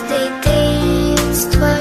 the twelve.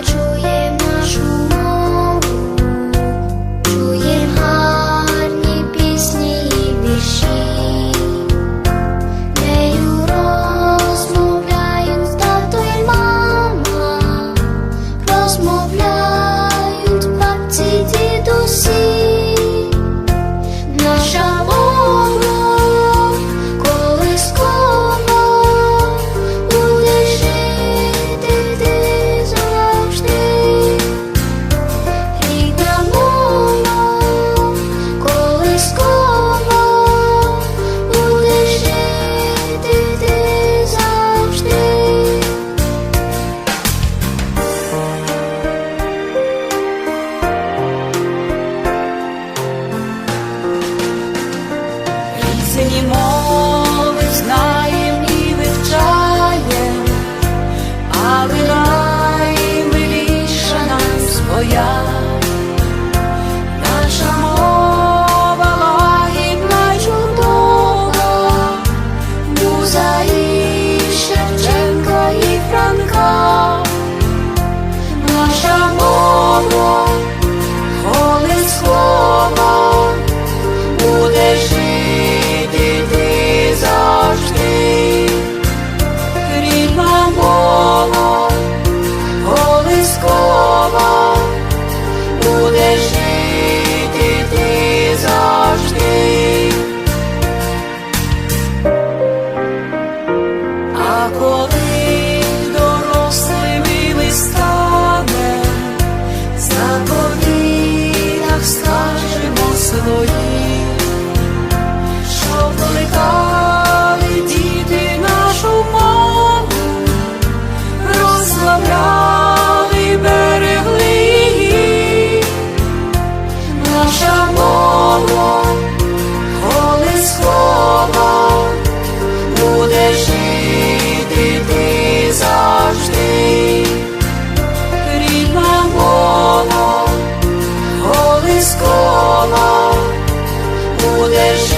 твої, щоб плекали діти нашу мову, розслабляли, берегли, наша мова, колискова, буде жити завжди, рідна мова, колискова. poder